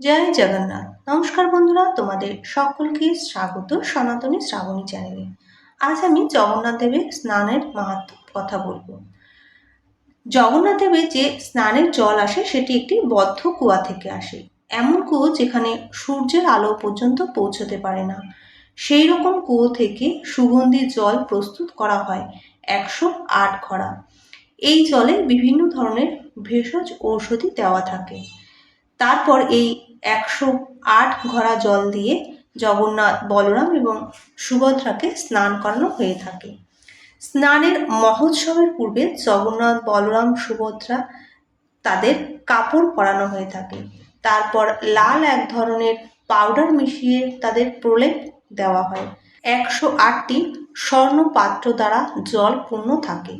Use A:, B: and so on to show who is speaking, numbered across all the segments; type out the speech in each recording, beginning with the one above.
A: জয় জগন্নাথ। নমস্কার বন্ধুরা, তোমাদের সকলকে স্বাগত সনাতনী শ্রাবণী চ্যানেলে। আজ আমি জগন্নাথ দেবের স্নানের মাহাত্ম কথা বলব। জগন্নাথ দেবের যে স্নানের জল আসে, সেটি একটি বদ্ধ কুয়া থেকে আসে। এমন কুয়ো যেখানে সূর্যের আলো পর্যন্ত পৌঁছতে পারে না। সেই রকম কুয়ো থেকে সুগন্ধি জল প্রস্তুত করা হয় একশো আট ঘড়া। এই জলে বিভিন্ন ধরনের ভেষজ ঔষধি দেওয়া থাকে। তারপর এই একশো আট ঘরা জল দিয়ে জগন্নাথ বলরাম এবং সুভদ্রাকে স্নান করানো হয়ে থাকে। স্নানের মহোৎসবের পূর্বে জগন্নাথ বলরাম, সুভদ্রা তাদের কাপড় পরানো হয়ে থাকে। তারপর লাল এক ধরনের পাউডার মিশিয়ে তাদের প্রলেপ দেওয়া হয়। একশো আটটি স্বর্ণ পাত্র দ্বারা জল পূর্ণ থাকে।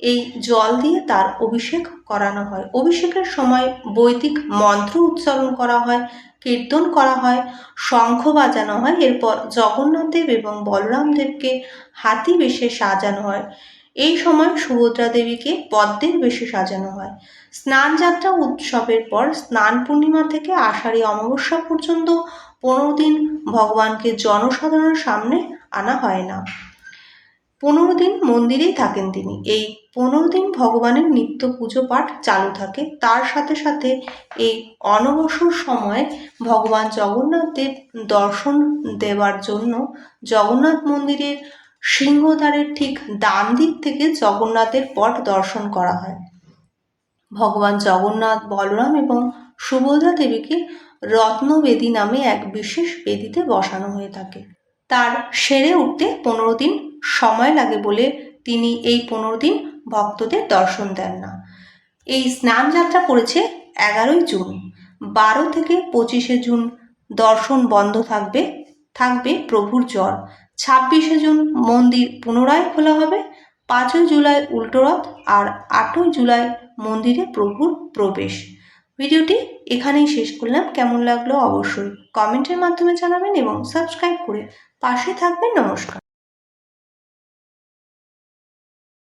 A: এই জল দিয়ে তার অভিষেক করানো হয়। অভিষেকের সময় বৈদিক মন্ত্র উচ্চারণ করা হয়, কীর্তন করা হয়, শঙ্খ বাজানো হয়, এরপর জগন্নাথদেব এবং বলরামদেবকে হাতি বেশে সাজানো হয়। এই সময় সুভদ্রা দেবীকে পদ্মের বেশে সাজানো হয়। স্নানযাত্রা উৎসবের পর স্নান পূর্ণিমা থেকে আষাঢ়ী অমাবস্যা পর্যন্ত পনেরো দিন ভগবানকে জনসাধারণের সামনে আনা হয় না। পনেরো দিন মন্দিরেই থাকেন তিনি। এই পনেরো দিন ভগবানের নিত্য পুজো পাঠ চালু থাকে। তার সাথে সাথে এই অনবসর সময় ভগবান জগন্নাথ দেব দর্শন দেওয়ার জন্য জগন্নাথ মন্দিরের সিংহদ্বারের ঠিক ডান দিক থেকে জগন্নাথের পট দর্শন করা হয়। ভগবান জগন্নাথ বলরাম এবং সুভদ্রা দেবীকে রত্নবেদী নামে এক বিশেষ বেদিতে বসানো হয়ে থাকে। তার সেরে উঠতে পনেরো দিন সময় লাগে বলে তিনি এই পনেরো দিন ভক্তদের দর্শন দেন না। এই স্নান যাত্রা পড়েছে এগারোই জুন। বারো থেকে পঁচিশে জুন দর্শন বন্ধ থাকবে থাকবে প্রভুর জ্বর। ছাব্বিশে জুন মন্দির পুনরায় খোলা হবে, পাঁচই জুলাই উল্টোরথ আর আটই জুলাই মন্দিরে প্রভুর প্রবেশ। ভিডিওটি এখানেই শেষ করলাম। কেমন লাগল অবশ্যই কমেন্টের মাধ্যমে জানাবেন এবং সাবস্ক্রাইব করে পাশে থাকবেন। নমস্কার।